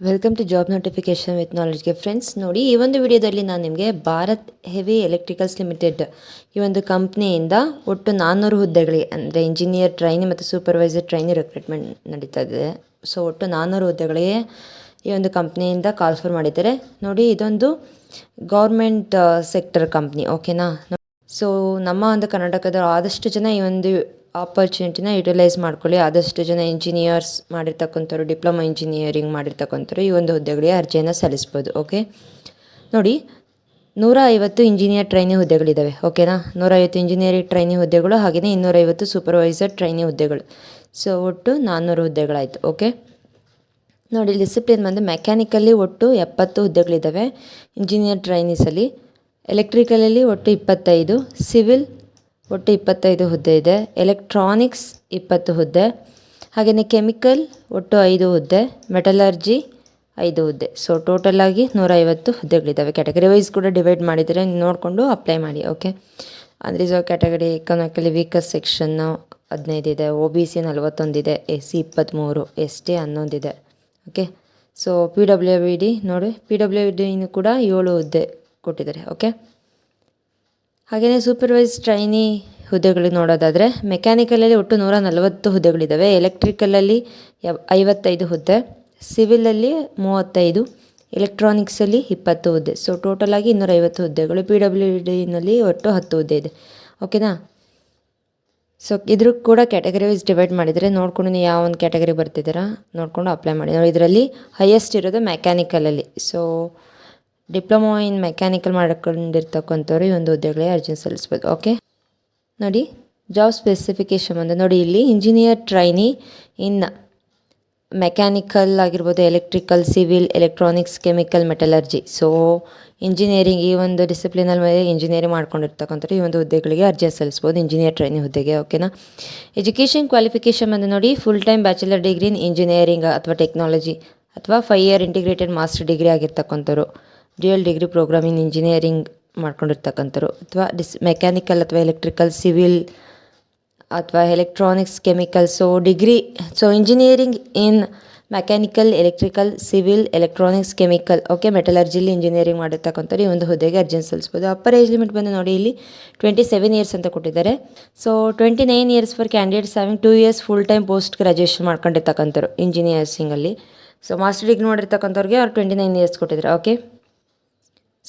Welcome to job notification with ನಾಲೆಡ್ಜ್ಗೆ friends ನೋಡಿ, ಈ ಒಂದು ವಿಡಿಯೋದಲ್ಲಿ ನಾನು ನಿಮಗೆ ಭಾರತ್ ಹೆವಿ ಎಲೆಕ್ಟ್ರಿಕಲ್ಸ್ ಲಿಮಿಟೆಡ್ ಈ ಒಂದು ಕಂಪ್ನಿಯಿಂದ ಒಟ್ಟು ನಾನ್ನೂರು ಹುದ್ದೆಗಳಿಗೆ ಅಂದರೆ ಇಂಜಿನಿಯರ್ ಟ್ರೈನಿ ಮತ್ತು ಸೂಪರ್ವೈಸರ್ ಟ್ರೈನಿ ರಿಕ್ರೂಟ್ಮೆಂಟ್ ನಡೀತಾ ಇದೆ. ಸೊ ಒಟ್ಟು ನಾನ್ನೂರು ಹುದ್ದೆಗಳಿಗೆ ಈ ಒಂದು ಕಂಪ್ನಿಯಿಂದ ಕಾಲ್ಫರ್ ಮಾಡಿದ್ದಾರೆ. ನೋಡಿ, ಇದೊಂದು ಗೌರ್ಮೆಂಟ್ ಸೆಕ್ಟರ್ ಕಂಪ್ನಿ ಓಕೆನಾ ಸೊ ನಮ್ಮ ಒಂದು ಕರ್ನಾಟಕದ ಆದಷ್ಟು ಜನ ಈ ಒಂದು ಆಪರ್ಚುನಿಟಿನ ಯುಟಿಲೈಸ್ ಮಾಡ್ಕೊಳ್ಳಿ. ಆದಷ್ಟು ಜನ ಇಂಜಿನಿಯರ್ಸ್ ಮಾಡಿರ್ತಕ್ಕಂಥವ್ರು ಡಿಪ್ಲೊಮಾ ಇಂಜಿನಿಯರಿಂಗ್ ಮಾಡಿರ್ತಕ್ಕಂಥವ್ರು ಈ ಒಂದು ಹುದ್ದೆಗಳಿಗೆ ಅರ್ಜಿಯನ್ನು ಸಲ್ಲಿಸ್ಬೋದು ಓಕೆ ನೋಡಿ ನೂರ ಐವತ್ತು ಇಂಜಿನಿಯರ್ ಟ್ರೈನಿ ಹುದ್ದೆಗಳಿದ್ದಾವೆ ಓಕೆನಾ ನೂರೈವತ್ತು ಇಂಜಿನಿಯರಿಂಗ್ ಟ್ರೈನಿ ಹುದ್ದೆಗಳು ಹಾಗೆಯೇ ಇನ್ನೂರೈವತ್ತು ಸೂಪರ್ವೈಸರ್ ಟ್ರೈನಿ ಹುದ್ದೆಗಳು. ಸೊ ಒಟ್ಟು ನಾನ್ನೂರು ಹುದ್ದೆಗಳಾಯಿತು ಓಕೆ ನೋಡಿ ಡಿಸಿಪ್ಲಿನ್ ಬಂದು ಮೆಕ್ಯಾನಿಕಲ್ಲಿ ಒಟ್ಟು ಎಪ್ಪತ್ತು ಹುದ್ದೆಗಳಿದ್ದಾವೆ ಇಂಜಿನಿಯರ್ ಟ್ರೈನಿಸಲ್ಲಿ ಎಲೆಕ್ಟ್ರಿಕಲಲ್ಲಿ ಒಟ್ಟು ಇಪ್ಪತ್ತೈದು ಸಿವಿಲ್ ಒಟ್ಟು ಇಪ್ಪತ್ತೈದು ಹುದ್ದೆ ಇದೆ. ಎಲೆಕ್ಟ್ರಾನಿಕ್ಸ್ ಇಪ್ಪತ್ತು ಹುದ್ದೆ. ಹಾಗೆಯೇ ಕೆಮಿಕಲ್ ಒಟ್ಟು ಐದು ಹುದ್ದೆ. ಮೆಟಲರ್ಜಿ ಐದು ಹುದ್ದೆ. ಸೊ ಟೋಟಲಾಗಿ ನೂರೈವತ್ತು ಹುದ್ದೆಗಳಿದ್ದಾವೆ ಕ್ಯಾಟಗರಿ ವೈಸ್ ಕೂಡ ಡಿವೈಡ್ ಮಾಡಿದರೆ ನೋಡಿಕೊಂಡು ಅಪ್ಲೈ ಮಾಡಿ ಓಕೆ ಅಂದರೆ so category economically weaker section ಹದಿನೈದು ಇದೆ. ಒ ಬಿ ಸಿ ನಲ್ವತ್ತೊಂದಿದೆ ಎಸ್ ಸಿ ಇಪ್ಪತ್ತ್ಮೂರು S T ಹನ್ನೊಂದಿದೆ okay so P W B D ನೋಡಿ. ಪಿ ಡಬ್ಲ್ಯೂ ಡಿನೂ ಕೂಡ ಏಳು ಹುದ್ದೆ ಕೊಟ್ಟಿದ್ದಾರೆ ಓಕೆ ಹಾಗೆಯೇ ಸೂಪರ್ವೈಸ್ ಟ್ರೈನಿ ಹುದ್ದೆಗಳು ನೋಡೋದಾದರೆ ಮೆಕ್ಯಾನಿಕಲಲ್ಲಿ ಒಟ್ಟು ನೂರ ನಲವತ್ತು ಹುದ್ದೆಗಳಿದ್ದಾವೆ ಎಲೆಕ್ಟ್ರಿಕಲಲ್ಲಿ ಐವತ್ತೈದು ಹುದ್ದೆ ಸಿವಿಲಲ್ಲಿ ಮೂವತ್ತೈದು ಎಲೆಕ್ಟ್ರಾನಿಕ್ಸಲ್ಲಿ ಇಪ್ಪತ್ತು ಹುದ್ದೆ. ಸೊ ಟೋಟಲಾಗಿ ಇನ್ನೂರೈವತ್ತು ಹುದ್ದೆಗಳು. ಪಿ ಡಬ್ಲ್ಯೂ ಡಿನಲ್ಲಿ ಒಟ್ಟು ಹತ್ತು ಹುದ್ದೆ ಇದೆ. ಓಕೆನಾ ಸೊ ಇದ್ರ ಕೂಡ ಕ್ಯಾಟಗರಿ ವೈಸ್ ಡಿವೈಡ್ ಮಾಡಿದರೆ ನೋಡ್ಕೊಂಡು ನೀವು ಯಾವ ಒಂದು ಕ್ಯಾಟಗರಿ ಬರ್ತಿದ್ದೀರಾ ನೋಡಿಕೊಂಡು ಅಪ್ಲೈ ಮಾಡಿ. ಇದರಲ್ಲಿ ಹೈಯೆಸ್ಟ್ ಇರೋದು ಮೆಕ್ಯಾನಿಕಲಲ್ಲಿ ಸೊ ಡಿಪ್ಲೊಮಾ ಇನ್ ಮೆಕ್ಯಾನಿಕಲ್ ಮಾಡ್ಕೊಂಡಿರ್ತಕ್ಕಂಥವ್ರು ಈ ಒಂದು ಹುದ್ದೆಗಳಿಗೆ ಅರ್ಜಿ ಸಲ್ಲಿಸ್ಬೋದು ಓಕೆ ನೋಡಿ ಜಾಬ್ ಸ್ಪೆಸಿಫಿಕೇಶನ್ ಬಂದು, ನೋಡಿ, ಇಲ್ಲಿ ಇಂಜಿನಿಯರ್ ಟ್ರೈನಿ ಇನ್ ಮೆಕ್ಯಾನಿಕಲ್ ಆಗಿರ್ಬೋದು electrical civil electronics chemical metallurgy so engineering ಈ ಒಂದು ಡಿಸಿಪ್ಲಿನಲ್ಲಿ ಮೇಲೆ ಇಂಜಿನಿಯರಿಂಗ್ ಮಾಡ್ಕೊಂಡಿರ್ತಕ್ಕಂಥವ್ರು ಈ ಒಂದು ಹುದ್ದೆಗಳಿಗೆ ಅರ್ಜಿ ಸಲ್ಲಿಸ್ಬೋದು ಇಂಜಿನಿಯರ್ ಟ್ರೈನಿಂಗ್ ಹುದ್ದೆಗೆ ಓಕೆನಾ ಎಜುಕೇಷನ್ ಕ್ವಾಲಿಫಿಕೇಷನ್ ಬಂದು, ನೋಡಿ full time bachelor degree in engineering ಅಥವಾ ಟೆಕ್ನಾಲಜಿ ಅಥವಾ five year integrated master degree ಆಗಿರ್ತಕ್ಕಂಥವ್ರು. Dual degree program in engineering ಮಾಡ್ಕೊಂಡಿರ್ತಕ್ಕಂಥವ್ರು. ಅಥವಾ ಡಿಸ್ ಮೆಕ್ಯಾನಿಕಲ್ ಅಥವಾ ಎಲೆಕ್ಟ್ರಿಕಲ್, ಸಿವಿಲ್ ಅಥವಾ electronics, chemical. So, degree, so, engineering in mechanical, electrical, civil, electronics, chemical. Okay, ಮೆಟಲರ್ಜಿಲಿ engineering ಮಾಡಿರ್ತಕ್ಕಂಥವ್ರು ಈ ಒಂದು ಹುದ್ದೆಗೆ ಅರ್ಜೆಂಟ್ ಸಲ್ಲಿಸ್ಬೋದು. ಅಪ್ಪರ್ ಏಜ್ ಲಿಮಿಟ್ ಬಂದು ನೋಡಿ ಇಲ್ಲಿ ಟ್ವೆಂಟಿ ಸೆವೆನ್ ಇಯರ್ಸ್ ಅಂತ ಕೊಟ್ಟಿದ್ದಾರೆ. So twenty nine years for candidates having two years full time post graduation ಮಾಡ್ಕೊಂಡಿರ್ತಕ್ಕಂಥವ್ರು ಇಂಜಿನಿಯರ್ಸಿಂಗಲ್ಲಿ ಸೊ ಮಾಸ್ಟರ್ ಡಿಗ್ರಿ ಮಾಡಿರ್ತಕ್ಕಂಥವ್ರಿಗೆ ಅವ್ರು ಟ್ವೆಂಟಿ ನೈನ್ ಇಯರ್ಸ್ ಕೊಟ್ಟಿದ್ದಾರೆ. ಓಕೆ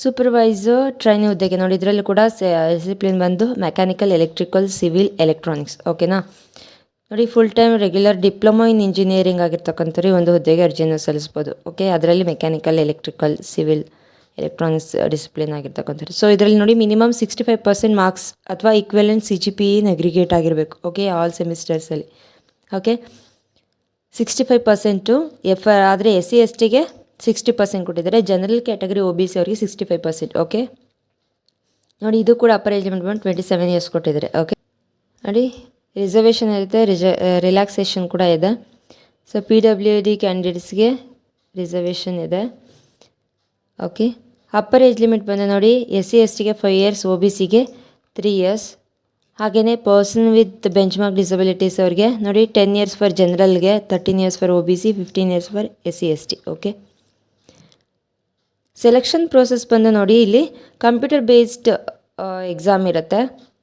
ಸೂಪರ್ವೈಸರ್ ಟ್ರೈನಿಂಗ್ ಹುದ್ದೆಗೆ ನೋಡಿ, ಇದರಲ್ಲಿ ಕೂಡ ಡಿಸಿಪ್ಲಿನ್ ಬಂದು ಮೆಕ್ಯಾನಿಕಲ್ ಎಲೆಕ್ಟ್ರಿಕಲ್ ಸಿವಿಲ್ ಎಲೆಕ್ಟ್ರಾನಿಕ್ಸ್ ಓಕೆನಾ ನೋಡಿ full time regular diploma in engineering ಆಗಿರ್ತಕ್ಕಂಥವ್ರು ಒಂದು ಹುದ್ದೆಗೆ ಅರ್ಜಿಯನ್ನು ಸಲ್ಲಿಸ್ಬೋದು. ಓಕೆ ಅದರಲ್ಲಿ mechanical electrical civil electronics discipline ಆಗಿರ್ತಕ್ಕಂಥವ್ರು. So ಇದರಲ್ಲಿ ನೋಡಿ minimum sixty five percent marks ಅಥವಾ equivalent C G P in aggregate ಆಗಿರಬೇಕು. ಓಕೆ ಆಲ್ ಸೆಮಿಸ್ಟರ್ಸಲ್ಲಿ okay sixty five percent F ಆದರೆ ಎಸ್ ಸಿ ಎಸ್ ಟಿಗೆ ಸಿಕ್ಸ್ಟಿ ಪರ್ಸೆಂಟ್ ಕೊಟ್ಟಿದ್ದಾರೆ. General category O B C ಅವರಿಗೆ sixty five percent okay ನೋಡಿ, ಇದು ಕೂಡ ಅಪ್ಪರ್ ಏಜ್ ಲಿಮಿಟ್ ಬಂದು ಟ್ವೆಂಟಿ ಸೆವೆನ್ ಇಯರ್ಸ್ ಕೊಟ್ಟಿದ್ದಾರೆ ಓಕೆ ನೋಡಿ ರಿಸರ್ವೇಷನ್ ಇರುತ್ತೆ ರಿಜ ರಿಲ್ಯಾಕ್ಸೇಷನ್ ಕೂಡ ಇದೆ. ಸೊ ಪಿ ಡಬ್ಲ್ಯೂ ಡಿ ಕ್ಯಾಂಡಿಡೇಟ್ಸ್ಗೆ ರಿಸರ್ವೇಷನ್ ಇದೆ ಓಕೆ ಅಪ್ಪರ್ ಏಜ್ ಲಿಮಿಟ್ ಬಂದು ನೋಡಿ ಎಸ್ ಸಿ ಎಸ್ ಟಿಗೆ ಫೈವ್ ಇಯರ್ಸ್ ಒ ಬಿ ಸಿಗೆ ತ್ರೀ ಇಯರ್ಸ್ ಹಾಗೆಯೇ person with benchmark disabilities ಅವ್ರಿಗೆ ನೋಡಿ ten years for ಜನರಲ್ಗೆ thirteen years for O B C fifteen years for S C S T okay selection process ಬಂದು ನೋಡಿ, ಇಲ್ಲಿ computer based exam ಇರುತ್ತೆ.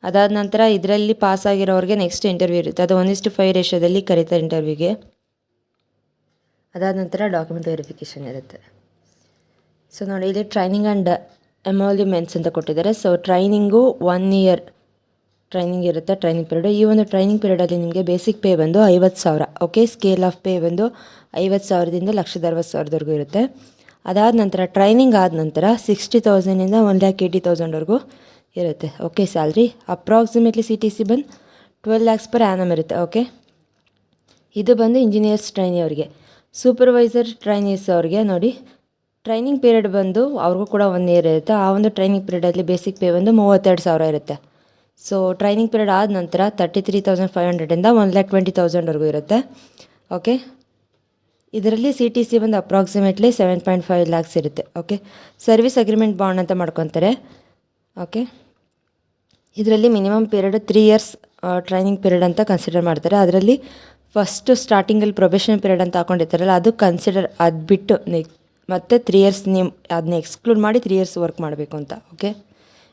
ಅದಾದ ನಂತರ ಇದರಲ್ಲಿ ಪಾಸ್ ಆಗಿರೋರಿಗೆ ನೆಕ್ಸ್ಟ್ ಇಂಟರ್ವ್ಯೂ ಇರುತ್ತೆ. ಅದು ಒಂದಿಷ್ಟು ಫೈವ್ ರೇಷದಲ್ಲಿ ಕರೀತಾರೆ ಇಂಟರ್ವ್ಯೂಗೆ ಅದಾದ ನಂತರ ಡಾಕ್ಯುಮೆಂಟ್ ವೆರಿಫಿಕೇಷನ್ ಇರುತ್ತೆ. ಸೊ ನೋಡಿ, ಇಲ್ಲಿ ಟ್ರೈನಿಂಗ್ ಆ್ಯಂಡ್ ಎಮಾಲ್ಯುಮೆಂಟ್ಸ್ ಅಂತ ಕೊಟ್ಟಿದ್ದಾರೆ. So training one year training ಇರುತ್ತೆ ಟ್ರೈನಿಂಗ್ ಪೀರಿಯಡ್ ಈ ಒಂದು ಟ್ರೈನಿಂಗ್ ಪೀರಿಯಡಲ್ಲಿ ನಿಮಗೆ ಬೇಸಿಕ್ ಪೇ ಬಂದು ಐವತ್ತು ಸಾವಿರ. ಓಕೆ ಸ್ಕೇಲ್ ಆಫ್ ಪೇ ಬಂದು ಐವತ್ತು ಸಾವಿರದಿಂದ ಲಕ್ಷದ ಅರವತ್ತು ಸಾವಿರದವರೆಗೂ ಇರುತ್ತೆ. ಅದಾದ ನಂತರ ಟ್ರೈನಿಂಗ್ ಆದ ನಂತರ ಸಿಕ್ಸ್ಟಿ ತೌಸಂಡಿಂದ ಒನ್ ಲ್ಯಾಕ್ ಏಯ್ಟಿ ತೌಸಂಡ್ವರೆಗೂ ಇರುತ್ತೆ. Okay salary approximately C T C ಬಂದು ಟ್ವೆಲ್ ಲ್ಯಾಕ್ಸ್ ಪರ್ ಆ್ಯನಮ್ ಇರುತ್ತೆ. ಓಕೆ ಇದು ಬಂದು ಇಂಜಿನಿಯರ್ಸ್ ಟ್ರೈನಿ ಅವರಿಗೆ. ಸೂಪರ್ವೈಸರ್ ಟ್ರೈನೀಸ್ ಅವ್ರಿಗೆ ನೋಡಿ ಟ್ರೈನಿಂಗ್ ಪೀರಿಯಡ್ ಬಂದು ಅವ್ರಿಗೂ ಕೂಡ ಒನ್ ಇಯರ್ ಇರುತ್ತೆ. ಆ ಒಂದು ಟ್ರೈನಿಂಗ್ ಪೀರಿಯಡಲ್ಲಿ ಬೇಸಿಕ್ ಪೇ ಬಂದು ಮೂವತ್ತೆರಡು ಸಾವಿರ ಇರುತ್ತೆ. ಸೊ ಟ್ರೈನಿಂಗ್ ಪೀರಿಯಡ್ ಆದ ನಂತರ ತರ್ಟಿ ತ್ರೀ ತೌಸಂಡ್ ಫೈವ್ ಹಂಡ್ರೆಡಿಂದ ಒನ್ ಲ್ಯಾಕ್ ಟ್ವೆಂಟಿ ತೌಸಂಡ್ವರೆಗೂ ಇರುತ್ತೆ. ಓಕೆ ಇದರಲ್ಲಿ ಸಿ ಟಿ ಸಿ ಬಂದು approximately seven point five lakhs ಇರುತ್ತೆ ಓಕೆ ಸರ್ವಿಸ್ ಅಗ್ರಿಮೆಂಟ್ ಬಾಂಡ್ ಅಂತ ಮಾಡ್ಕೊತಾರೆ ಓಕೆ ಇದರಲ್ಲಿ minimum period three years training period ಅಂತ ಕನ್ಸಿಡರ್ ಮಾಡ್ತಾರೆ. ಅದರಲ್ಲಿ ಫಸ್ಟು ಸ್ಟಾರ್ಟಿಂಗಲ್ಲಿ ಪ್ರೊಬೇಷನ್ ಪೀರಿಯಡ್ ಅಂತ ಹಾಕೊಂಡಿರ್ತಾರಲ್ಲ, ಅದು ಕನ್ಸಿಡರ್ ಅದು ಬಿಟ್ಟು ನೆಕ್ ಮತ್ತೆ ತ್ರೀ ಇಯರ್ಸ್ ನೀವು ಅದನ್ನ ಎಕ್ಸ್ಕ್ಲೂಡ್ ಮಾಡಿ ತ್ರೀ ಇಯರ್ಸ್ ವರ್ಕ್ ಮಾಡಬೇಕು ಅಂತ ಓಕೆ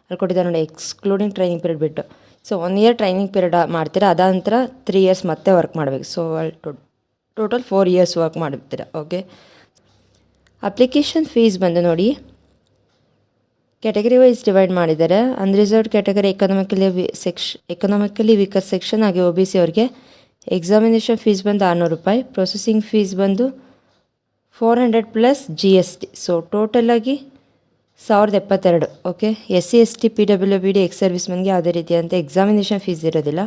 ಅಲ್ಲಿ ಕೊಟ್ಟಿದ್ದಾರೆ ನೋಡಿ ಎಕ್ಸ್ಕ್ಲೂಡಿಂಗ್ ಟ್ರೈನಿಂಗ್ ಪೀರಿಯಡ್ ಬಿಟ್ಟು. So one year training period ಮಾಡ್ತೀರಾ ಅದಾದ ನಂತರ ತ್ರೀ ಇಯರ್ಸ್ ಮತ್ತೆ ವರ್ಕ್ ಮಾಡಬೇಕು. ಸೊ ಅಲ್ಲಿ ಟೋಟಲ್ ಫೋರ್ ಇಯರ್ಸ್ ವರ್ಕ್ ಮಾಡಿರ್ತೀರ, ಓಕೆ? ಅಪ್ಲಿಕೇಶನ್ ಫೀಸ್ ಬಂದು ನೋಡಿ. ಕ್ಯಾಟಗರಿ ವೈಸ್ ಡಿವೈಡ್ ಮಾಡಿದ್ದಾರೆ ಅನ್ರಿಸರ್ವ್ಡ್ ಕ್ಯಾಟಗರಿ ಎಕನಾಮಿಕಲಿ ವಿ ಸೆಕ್ಷ ಎಕನಾಮಿಕಲಿ ವೀಕರ್ ಸೆಕ್ಷನ್ ಹಾಗೆ ಒ ಬಿ ಸಿ ಅವ್ರಿಗೆ ಎಕ್ಸಾಮಿನೇಷನ್ ಫೀಸ್ ಬಂದು ಆರುನೂರು ರೂಪಾಯಿ ಪ್ರೊಸೆಸಿಂಗ್ ಫೀಸ್ ಬಂದು four hundred plus G S T so ಟೋಟಲಾಗಿ ಸಾವಿರದ ಎಪ್ಪತ್ತೆರಡು, okay? S C S T P W B D X ಸರ್ವಿಸ್ಮನ್ಗೆ ಯಾವುದೇ ರೀತಿಯಾದಂಥ ಎಕ್ಸಾಮಿನೇಷನ್ ಫೀಸ್ ಇರೋದಿಲ್ಲ.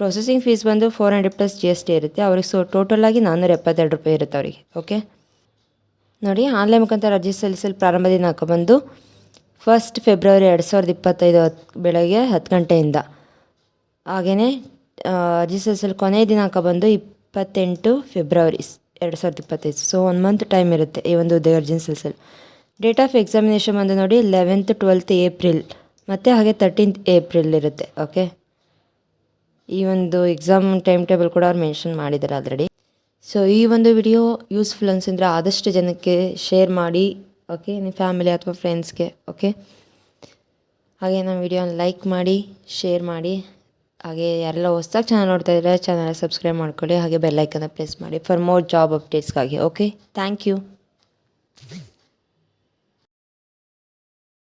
ಪ್ರೊಸೆಸಿಂಗ್ ಫೀಸ್ ಬಂದು four hundred plus G S T ಇರುತ್ತೆ. ಅವ್ರಿಗೆ ಸೊ ಟೋಟಲಾಗಿ ನಾನ್ನೂರ ಎಪ್ಪತ್ತೆರಡು ರೂಪಾಯಿ ಇರುತ್ತೆ ಅವರಿಗೆ ಓಕೆ ನೋಡಿ, ಆನ್ಲೈನ್ ಮುಖಾಂತರ ಅರ್ಜಿ ಸಲ್ಲಿಸಲು ಪ್ರಾರಂಭ ದಿನಾಂಕ ಬಂದು ಫಸ್ಟ್ ಫೆಬ್ರವರಿ ಎರಡು ಸಾವಿರದ ಇಪ್ಪತ್ತೈದು ಹತ್ತು ಬೆಳಗ್ಗೆ ಹತ್ತು ಗಂಟೆಯಿಂದ. ಹಾಗೆಯೇ ಅರ್ಜಿ ಸಲ್ಲಿಸಲು ಕೊನೆಯ ದಿನಾಂಕ ಬಂದು ಇಪ್ಪತ್ತೆಂಟು ಫೆಬ್ರವರಿ ಎರಡು ಸಾವಿರದ ಇಪ್ಪತ್ತೈದು. ಸೊ ಒನ್ ಮಂತ್ ಟೈಮ್ ಇರುತ್ತೆ ಈ ಒಂದು ಹುದ್ದೆಗೆ ಅರ್ಜಿ ಸಲ್ಲಿಸಲು. ಡೇಟ್ ಆಫ್ ಎಕ್ಸಾಮಿನೇಷನ್ ಬಂದು ನೋಡಿ ಲೆವೆಂತ್ ಟ್ವೆಲ್ತ್ ಏಪ್ರಿಲ್ ಮತ್ತು ಹಾಗೆ ತರ್ಟೀನ್ತ್ ಏಪ್ರಿಲ್ ಇರುತ್ತೆ ಓಕೆ ಈ ಒಂದು ಎಕ್ಸಾಮ್ ಟೈಮ್ ಟೇಬಲ್ ಕೂಡ ಅವ್ರು ಮೆನ್ಷನ್ ಮಾಡಿದ್ದಾರೆ ಆಲ್ರೆಡಿ ಸೊ ಈ ಒಂದು ವಿಡಿಯೋ ಯೂಸ್ಫುಲ್ ಅನಿಸಿದ್ರೆ ಆದಷ್ಟು ಜನಕ್ಕೆ ಶೇರ್ ಮಾಡಿ ಓಕೆ ನಿಮ್ಮ ಫ್ಯಾಮಿಲಿ ಅಥವಾ ಫ್ರೆಂಡ್ಸ್ಗೆ ಓಕೆ ಹಾಗೆ ನಮ್ಮ ವಿಡಿಯೋನ ಲೈಕ್ ಮಾಡಿ ಶೇರ್ ಮಾಡಿ, ಹಾಗೆ ಯಾರೆಲ್ಲ ಹೊಸ್ದಾಗಿ ಚಾನಲ್ ನೋಡ್ತಾ ಇದ್ದಾರೆ ಚಾನಲ್ ಸಬ್ಸ್ಕ್ರೈಬ್ ಮಾಡ್ಕೊಳ್ಳಿ, ಹಾಗೆ ಬೆಲ್ಲೈಕನ್ನ ಪ್ರೆಸ್ ಮಾಡಿ ಫಾರ್ ಮೋರ್ ಜಾಬ್ ಅಪ್ಡೇಟ್ಸ್ಗಾಗಿ ಓಕೆ ಥ್ಯಾಂಕ್ ಯು